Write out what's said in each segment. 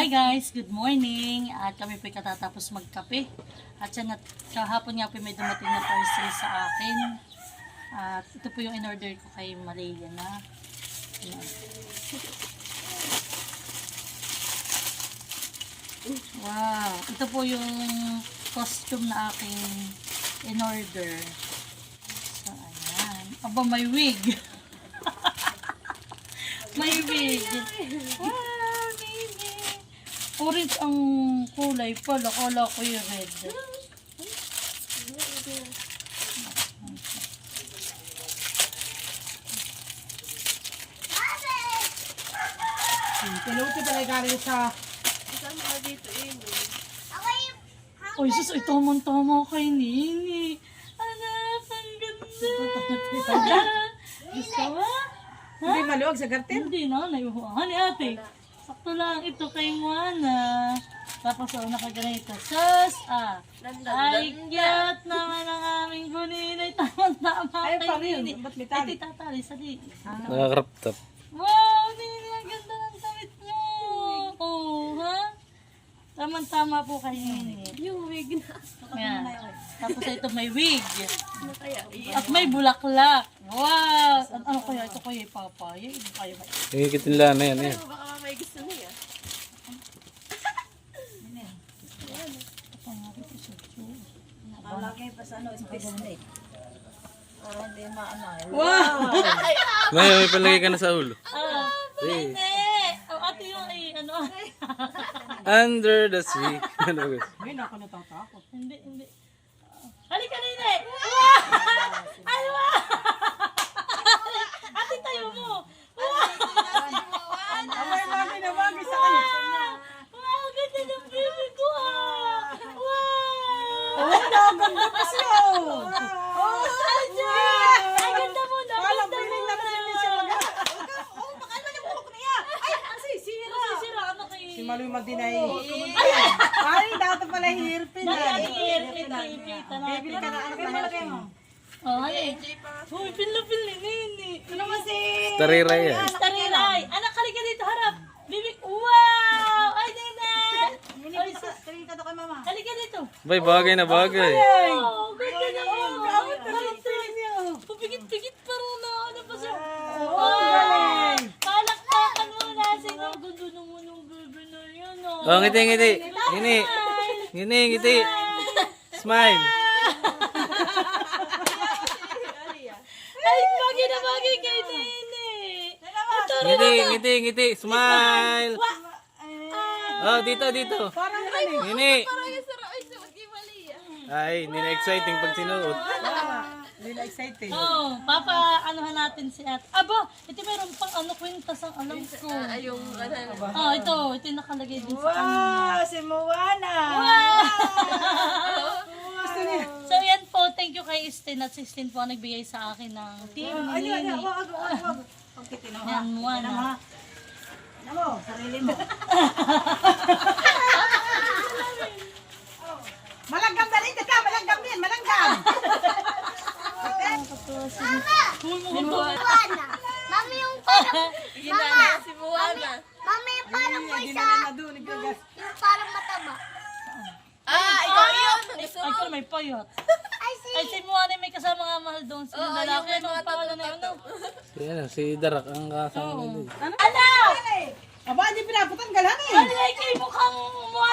Hi guys, good morning. At kami po katatapos magkape. At siya na, kahapon nga po may dumating na parcel sa akin. At ito po yung in-order ko kay Maria na. Wow, ito po yung costume na aking in-order. So, ayan. Aba, may wig. may wig. Wow. Orange ang kulay pala. Kala ko yung red. Pinuti pala galing sa... Uy, sus, ito man tama kay Nini. Anak, ang ganda. Gusto mo? Hindi maluwag sa garten. Hindi na, naiuhuan ni ate. Sakto lang ito kay Juana. Tapos ako nakaganito. Sus, ah. Ay, cute naman ang aming guninay. Tama-tama Ay, paano yun? Ba't may Ay, tali? titatali sa di. Nakakrap top. Wow, Nini, ang ganda ng damit mo. Oh, ha? Tama-tama po kay Nini. Yung wig na. Ayan. Tapos ito may wig. Ano? At may bulaklak. Wow! An- ano kaya? Ito kaya papaya? Ito kaya ba? Higitin lang na yan. yan. May gusto niya? Malagay pa sa ano, eh. Para hindi maano eh. May, may palagay ka na sa ulo. Ah, hindi! Oh, ate yung ay, ano? Under the sea. Ano ba gusto? Ay, naku, natatakot. hindi, hindi. Halika na yun eh! Wow! Ay, wow! Ate, tayo mo! Abay, lagi na bagay sa kanya. Wow! Ganda ng baby ko ah! Wow! Oh, ganda pa siya. Oh, Sadya! Ay, ganda mo na! Parang Ganda mo piling na na! piling siya mag- Oh, baka naman yung buhok niya. Ay, ang sisira. Sira ano kay... Si Malu magdinay. Ay, dapat pala hirpin. Dati eh. ating i-airpit, i-ipita natin. Bibili ka na ano pa hirpin. Oh, ay. Uy, pil-pil ni Nini. Ano kasi? Tariray yan. Tariray. Anak, halika dito, harap. Bibi, wow! Ay, Nene! Ay, sus. Tingin ka to kay mama. Halika dito. Bay, bagay na bagay. Oh, ganda na. Gamit talaga tingin niya. Pupigit-pigit pa rin na. Ano pa siya? Oh, galing. Palakpakan mo na. Sino ang ganda naman ng bebe na yan, oh. Oh, ngiti, ngiti. Ngini. Ngini, ngiti. Smile. Ay, bagay na bagay kay Nene. Ito rin. Ngiti, ngiti, ngiti. Smile. Oh, dito, dito. Parang. Ngini. Ay, sarap. Ay, suot kay Malia. Ay, hindi na exciting pag sinuot. Hindi na exciting. Oh, papa, anuhan natin si at. Aba, ito meron pang ano kwintas ang alam ko. Ay, yung ano. Oh, ito, ito yung nakalagay din sa kanya. Wow, si Moana. So yan po, thank you kay Stin at si Stin po ang nagbigay sa akin ng team ay, Nini. wag, wag, wag. Mo. Yan, Moana. Ano mo, sarili mo. Malanggam na rin ka, malanggam din, malanggam. Mama! Buwana. Mami yung parang, Ginana si Buwana. mami yung parang may sa, na yung parang mataba. Ah, ikaw yun. Gusto Ay, ko may payot. Ay, si, si Moana may kasama nga mahal doon. Si Oo, lalaki, ano mga ang pangalan na ano? Si, ano, si Darak ang kasama nila. Ano? Aba, hindi pinapatanggalan eh. Ano ay kay mukhang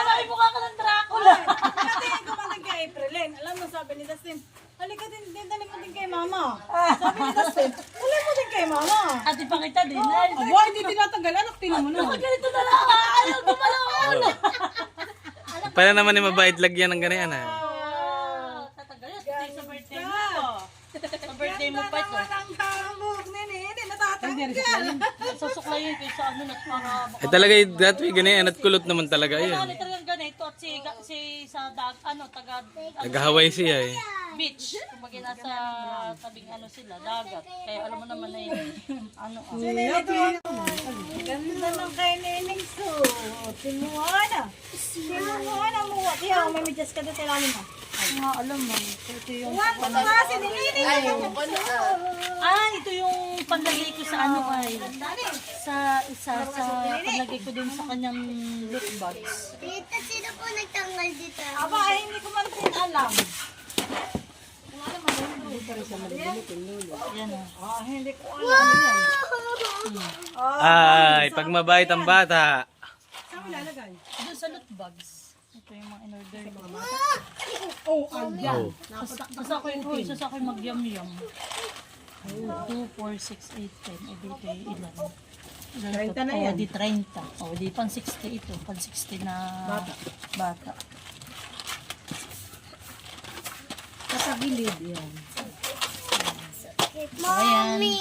ay mukha ka ng Dracula. Natingin ko man kay Aprilin. Alam mo, sabi ni Dustin, halika din, din dali mo din kay mama. Sabi ni Dustin, halika mo din kay mama. At ipakita din. Ay, Aba, hindi tinatanggalan. Anak, tingnan mo na. ganito na lang. ah. Ayaw gumalaw ang ulo. Para naman ni mabait lagyan ng ganyan ah. Ah, Tatagal yun. Ito yung sa birthday mo pa. Sa birthday mo pa ito. Ang tamok, nini. Hindi sa ano na para Eh talaga yung dati ganyan at kulot naman talaga Ano yun. talagang ganito at si, si sa dag, ano, taga Nag-Hawaii siya eh. beach. Kumbaga nasa tabing ano sila, dagat. Kaya alam mo naman na yun. Ano, ah. Ganda ng kay Nining suot. Sinuana. Sinuana mo. Tiyo, may medyas ka doon sa ilalim mo. Nga, alam mo. Ito yung... Ano nga si Nining? Ay, ano. ah. Ah, ito yung panlagay ko sa ano ay sa isa sa panlagay ko din sa kanyang loot bags. Tita, sino po nagtanggal dito? Aba, ay, hindi ko man din alam. Ah, hindi ko alam yan. Ay, pag mabait ang bata. Saan mo lalagay? Doon sa loot bags. Ito yung mga in-order ko. Oh, andyan. Oh. Basta, basta ako yung isa sa akin mag-yum-yum. 2, 4, 6, 8, 10. Eh, dito yung ilan. Ilan 30 to? na yan. di 30. Oh, di pang 60 ito. Pang 60 na Bata. bata. Sa gilid yan. Mommy!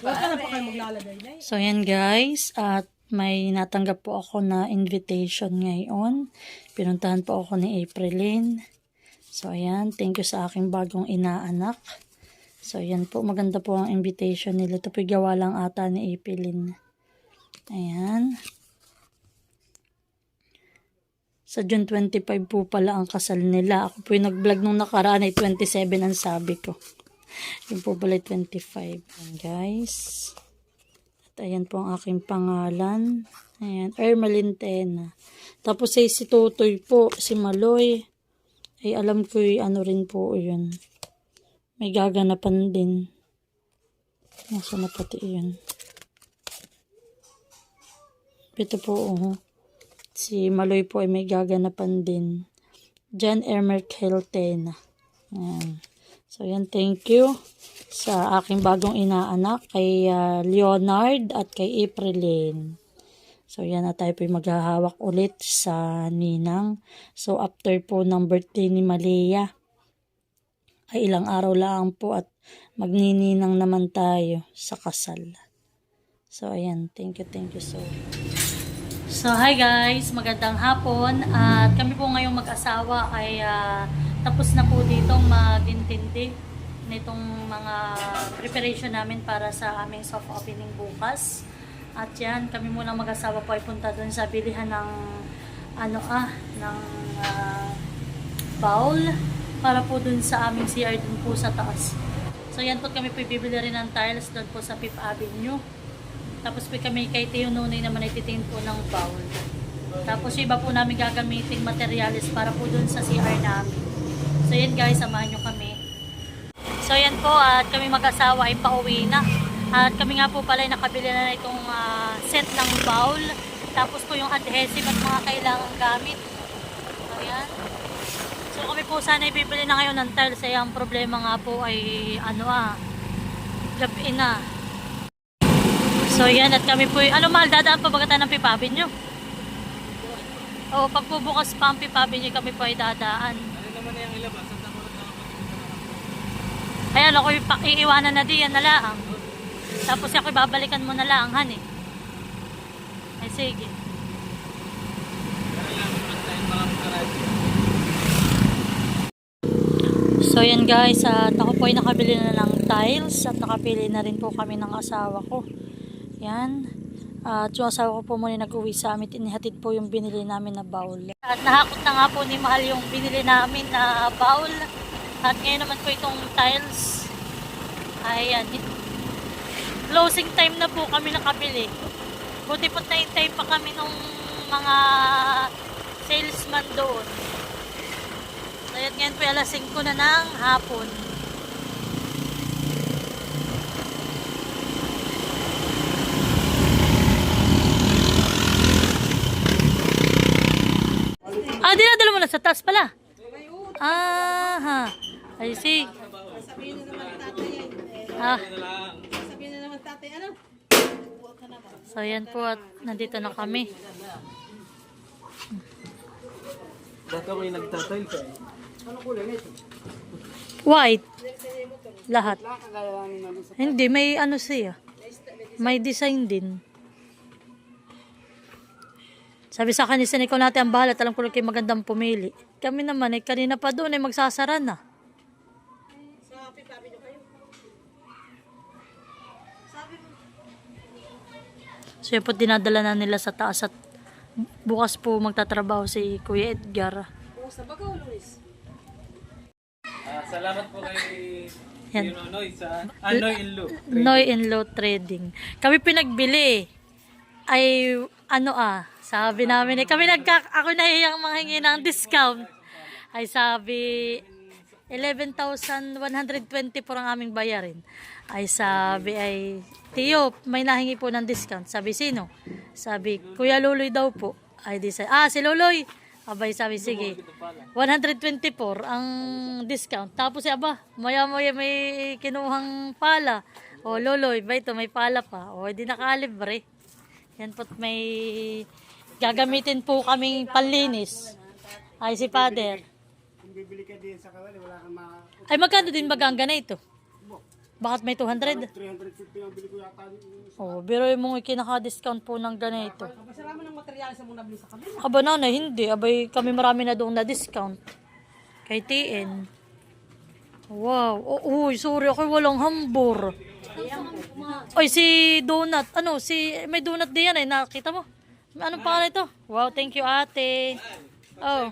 Huwag ka na pa kayo maglalagay na So yan guys, at may natanggap po ako na invitation ngayon. Pinuntahan po ako ni Aprilyn. So ayan, thank you sa aking bagong inaanak. So ayan po, maganda po ang invitation nila. Ito po gawa lang ata ni Aprilyn. Ayan. Sa June 25 po pala ang kasal nila. Ako po yung nag-vlog nung nakaraan ay 27 ang sabi ko. Yun po pala ay 25. Ayan guys. At ayan po ang aking pangalan. Ayan, Ermeline Tena. Tapos ay si Tutoy po, si Maloy. Ay alam ko yung ano rin po yun. May gaganapan din. Nasa na pati yun. Ito po, oh. Si Maloy po ay may gaganapan din. John Emerkel Tena. Ayan. So, yan, thank you sa aking bagong inaanak, kay ah, Leonard at kay Aprilyn. So, yan na tayo po maghahawak ulit sa ninang. So, after po ng birthday ni Malia, ay ilang araw lang po at magnininang naman tayo sa kasal. So, ayan. Thank you, thank you so So, hi guys! Magandang hapon. At kami po ngayong mag-asawa ay ah, tapos na po ditong magintindi nitong mga preparation namin para sa aming soft opening bukas. At yan, kami muna mag-asawa po ay punta doon sa bilihan ng ano ah, ng ah, bowl para po dun sa aming CR dun po sa taas. So yan po kami po bibili rin ng tiles doon po sa Fifth Avenue. Tapos po kami kay Teo Nunay naman ay titingin po ng bowl. Tapos iba po namin gagamitin materials para po dun sa CR namin. So yan guys, samahan nyo kami. So yan po at kami mag-asawa ay pauwi na. At kami nga po pala ay nakabili na na itong ah, set ng bowl. Tapos po yung adhesive at mga kailangang gamit. So yan. So kami po sana ibibili na ngayon ng tiles. Ay ang problema nga po ay ano ah, gabi na. So yan at kami po, ano mahal, dadaan pa ba tayo ng pipabin nyo? Oo, pag po bukas pa ang pipabin nyo kami po ay dadaan. Ano naman yung ilabas? Ayan, ako ipa- iiwanan na diyan na lang. Tapos ako babalikan mo na lang, han eh. Ay, sige. So yan guys, at ako po ay nakabili na ng tiles at nakapili na rin po kami ng asawa ko. Yan. At yung asawa ko po muna nag-uwi sa amin, inihatid po yung binili namin na bowl. At nahakot na nga po ni Mahal yung binili namin na bowl. At ngayon naman po itong tiles. Ayan. Closing time na po kami nakabili. Buti po naintay pa kami nung mga salesman doon. Ayan ngayon po alas 5 na ng hapon. Ah, dinadala mo na sa taas pala. Ah, ha. I see. Ah. Sabihin na naman tatay, ano? So, yan po at nandito na kami. Dati ako yung nagtatail ka eh. White. Lahat. Hindi, may ano siya. May design din. Sabi sa akin ni ikaw natin ang bahala. Alam ko lang kayo magandang pumili. Kami naman, eh, kanina pa doon, eh, magsasara na. So yun po, dinadala na nila sa taas at bukas po magtatrabaho si Kuya Edgar. Ah, salamat po kay Yan. Noy sa Anoy in Lu. Noy and Low Trading. Kami pinagbili ay ano ah, sabi namin eh, kami nagka, ako nahihiyang manghingi ng discount. Ay sabi, 11,120 po ang aming bayarin. Ay sabi ay, Tiyo, may nahingi po ng discount. Sabi, sino? Sabi, Kuya Luloy daw po. Ay di sa, ah, si Luloy. Abay, sabi, sige. 124 ang discount. Tapos, aba, maya-maya may kinuhang pala. O, Luloy, ba ito, may pala pa. O, di nakalibre. Yan po't may gagamitin po kaming panlinis. Ay, si Father. Ay, magkano din bagang ganito? Bakit may 200? 350 ang bili ko yata. Oh, pero yung mga kinaka-discount po ng ganito. Masarama ng materyales sa muna bili sa kabila. Aba na hindi. Abay, kami marami na doon na discount. Kay TN. Wow. Oh, uy, sorry ako walang hambur. Oy, si Donut. Ano, si may donut din yan eh. Nakita mo? Anong pangalan ito? Wow, thank you ate. Oh.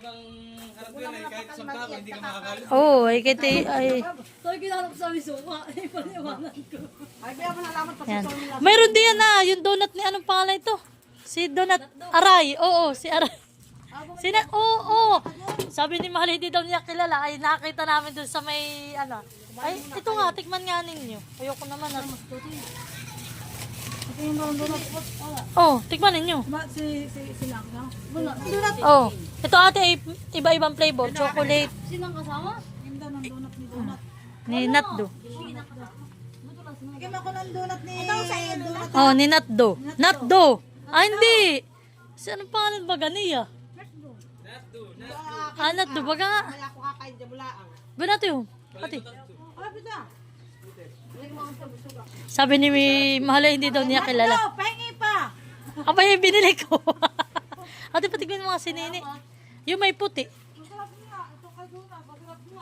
Oh, ay kay T- ay. Ay, kaya mo nalaman pa Yan. Mayroon din yan na, yung donut ni anong pangalan ito? Si Donut Aray. Oo, si Aray. Sina, oo, oo. Sabi ni Mahal, hindi daw niya kilala. Ay, nakita namin dun sa may, ano. Ay, ito nga, tikman nga ninyo. Ayoko naman. At... Oh, tikman ninyo. Ba, si, si, si lang, no? Wala. Oh, ito ate, ay iba-ibang flavor. Chocolate. Sinang kasama? Yung daw ng donut ni donut. Ni Natdo. Bigyan mo ako ng donut ni... Ito sa iyo, donut. Oh, ni Natdo. Natdo. Ah, hindi. Si anong pangalan ba ganiya? Ah, Natdo. Baga nga. Wala ko kakain dyan bulaang. Ba natin yun? Ate. Ah, bita. Sabi ni Mahala hindi daw niya kilala. Oh, pahingi pa. Abay, binili ko. Ate, patigmin mo nga si Nini. Yung may puti.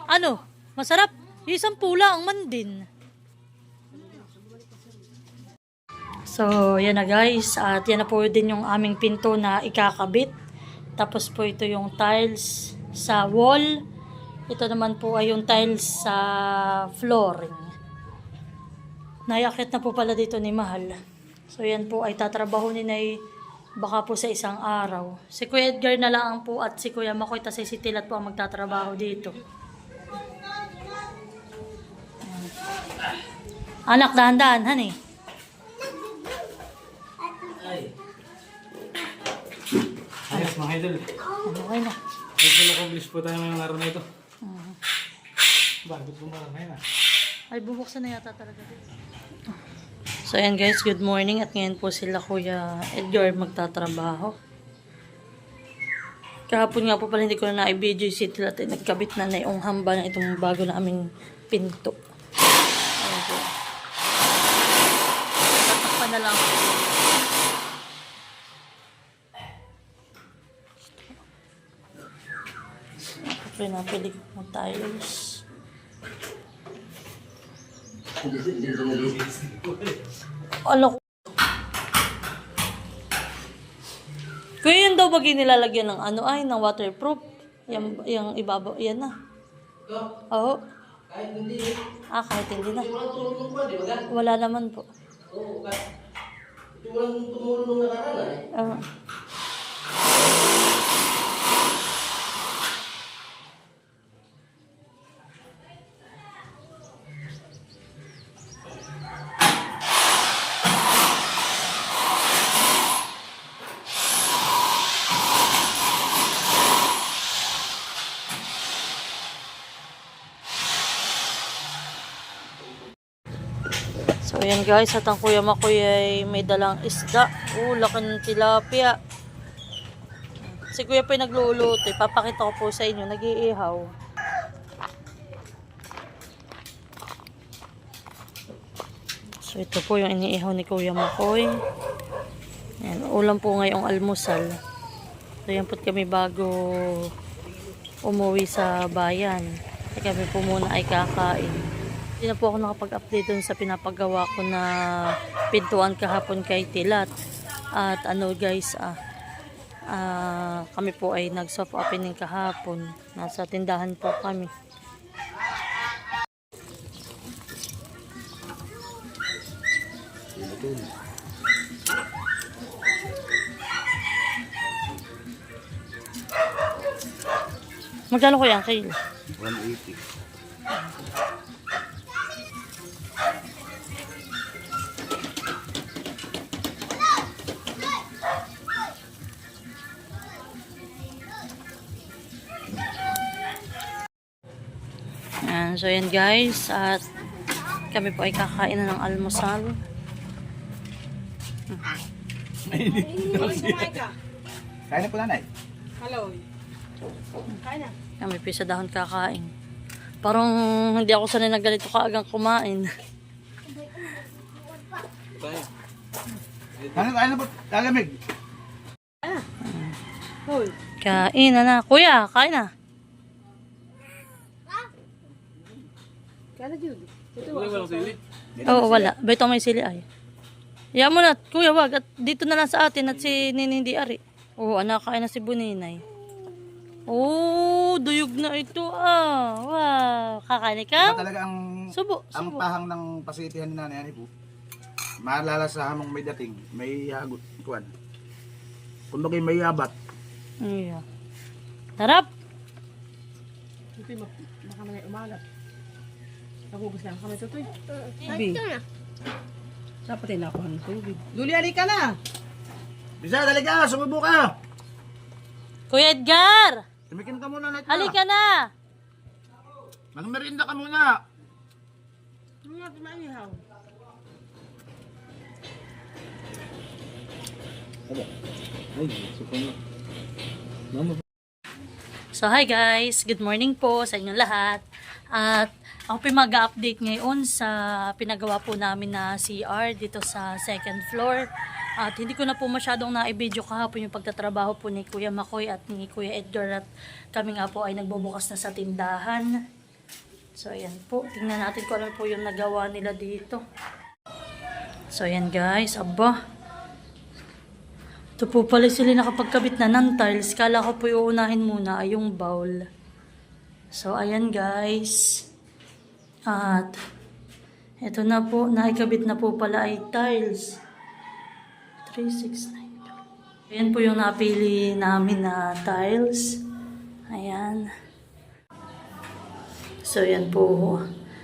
Ano? Masarap? Yung isang pula ang mandin. So, yan na guys. At yan na po din yung aming pinto na ikakabit. Tapos po ito yung tiles sa wall. Ito naman po ay yung tiles sa flooring. Naiakit na po pala dito ni Mahal. So yan po ay tatrabaho ni Nay baka po sa isang araw. Si Kuya Edgar na lang po at si Kuya Makoy tas si Tilat po ang magtatrabaho dito. Anak, dahan-dahan, honey. Ayos mga idol. Okay na. Ay, sila accomplish po tayo ngayong araw na ito. Bakit bumarang ngayon ah? Ay, bubuksan na yata talaga. So, ayan guys, good morning. At ngayon po sila Kuya Edgar magtatrabaho. Kahapon nga po pala hindi ko na na-video si Tila at nagkabit na na yung hamba ng itong bago na aming pinto. Po. Tatakpan na lang. Na pwede ko ng tiles. Ano ko? Kuya, yun daw ba nilalagyan ng ano ay, ng waterproof? Yung, yung ibaba, yan na. Oo. Ah, kahit hindi na. Wala naman po. Oo. So, ayan guys, at ang kuya makoy ay may dalang isda. Oh, laki ng tilapia. Si kuya yung nagluluto. Papakita ko po sa inyo, nag-iihaw. So, ito po yung iniihaw ni kuya makoy. Ayan, ulam po ngayong almusal. So, yan po kami bago umuwi sa bayan. Kami po muna ay kakain. Hindi na po ako nakapag-update dun sa pinapagawa ko na pintuan kahapon kay Tilat. At ano guys, ah, ah, kami po ay nag-soft opening kahapon. Nasa tindahan po kami. Magkano ko yan, Kale? 180. So yan guys, at kami po ay kakain na ng almusal. Kaya na po nanay. Hello. Kain na. Kami po sa dahon kakain. Parang hindi ako sanay na ganito kaagang kumain. Ano, ano po? Lalamig. Hoy. Kain na na. Kuya, kain na. Kaya na, Judy. Oo, wala. Beto may sili ay. Iya mo na, kuya, wag. At dito na lang sa atin at si Nini hindi ari. Oo, anak, kain na si Buninay. Oo, duyog na ito ah. Wow. Kakain ka? Iba talaga ang Subo, ang subo. pahang ng pasitihan ni nanay ani po. Maalala sa hamong may dating, may hagot kuan. Kung bagay may yabat, Iya. Tarap. Mak- baka malay umalat. Nakugus lang kami, Tutoy. Ito na. Dapat ay nakuha ng tubig. Luli, alika na! bisa dali ka, sumubo ka. Kuya Edgar! Tumikin ka muna na ito. Halika na! Magmerinda ka muna. Ano nga, maihaw? So hi guys, good morning po sa inyong lahat. At ako po mag-update ngayon sa pinagawa po namin na CR dito sa second floor. At hindi ko na po masyadong na-video kahapon yung pagtatrabaho po ni Kuya Makoy at ni Kuya Edgar at kami nga po ay nagbubukas na sa tindahan. So ayan po, tingnan natin kung ano po yung nagawa nila dito. So ayan guys, aba. Ito po pala sila nakapagkabit na ng tiles. Kala ko po uunahin muna ay yung bowl. So, ayan guys. At, ito na po, naikabit na po pala ay tiles. 369. Ayan po yung napili namin na tiles. Ayan. So, ayan po.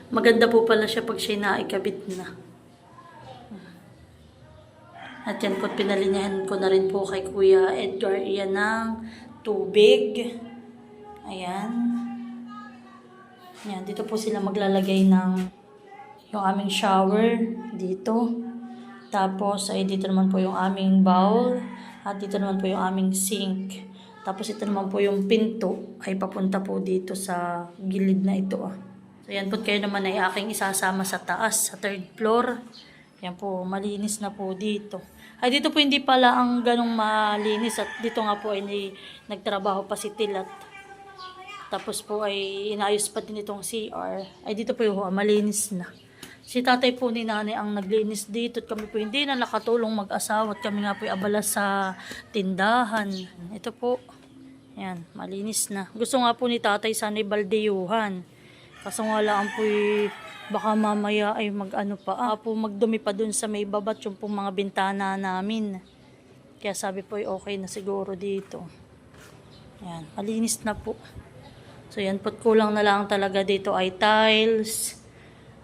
Maganda po pala siya pag siya naikabit na. At yan po, pinalinyahan ko na rin po kay Kuya Edgar iyan ng tubig. Ayan. Ayan, dito po sila maglalagay ng yung aming shower dito. Tapos, ay dito naman po yung aming bowl. At dito naman po yung aming sink. Tapos, ito naman po yung pinto ay papunta po dito sa gilid na ito. Ah. So, yan po kayo naman ay aking isasama sa taas, sa third floor. Yan po, malinis na po dito. Ay, dito po hindi pala ang ganong malinis at dito nga po ay nagtrabaho pa si Tilat. Tapos po ay inayos pa din itong CR. Ay, dito po yung malinis na. Si tatay po ni nanay ang naglinis dito at kami po hindi na nakatulong mag-asawa at kami nga po abala sa tindahan. Ito po. Yan, malinis na. Gusto nga po ni tatay sana baldeyuhan. Kaso nga lang po baka mamaya ay mag-ano pa, ah, po magdumi pa dun sa may babat yung pong mga bintana namin. Kaya sabi po ay okay na siguro dito. Yan, malinis na po. So yan po, kulang na lang talaga dito ay tiles,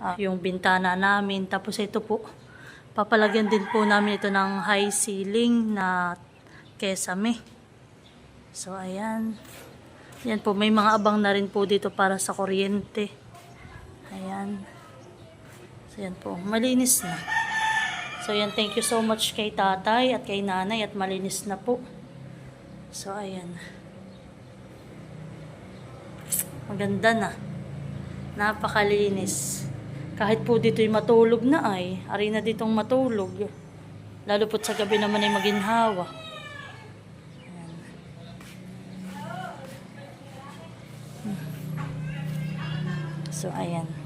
ah, yung bintana namin. Tapos ito po, papalagyan din po namin ito ng high ceiling na kesame. So ayan. Yan po, may mga abang na rin po dito para sa kuryente. Ayan. So yan po, malinis na. So yan, thank you so much kay tatay at kay nanay at malinis na po. So ayan. Maganda na. Napakalinis. Kahit po dito'y matulog na ay, ari na ditong matulog. Lalo po't sa gabi naman ay maginhawa. So, ayan.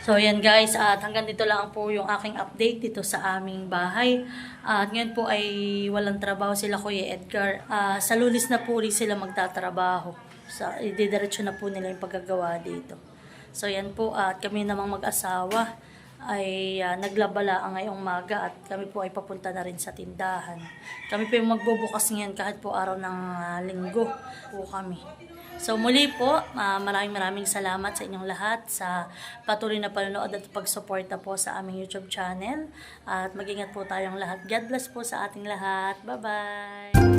So, ayan guys, at hanggang dito lang po yung aking update dito sa aming bahay. At ngayon po ay walang trabaho sila Kuya Edgar. Ah, sa lulis na po rin sila magtatrabaho. Sa, ididiretso na po nila yung paggagawa dito. So yan po, at kami namang mag-asawa ay ah, naglabala ang ngayong maga at kami po ay papunta na rin sa tindahan. Kami po yung magbubukas ngayon kahit po araw ng ah, linggo po kami. So muli po, ah, maraming maraming salamat sa inyong lahat sa patuloy na panonood at pagsuporta po sa aming YouTube channel. At mag-ingat po tayong lahat. God bless po sa ating lahat. Bye-bye!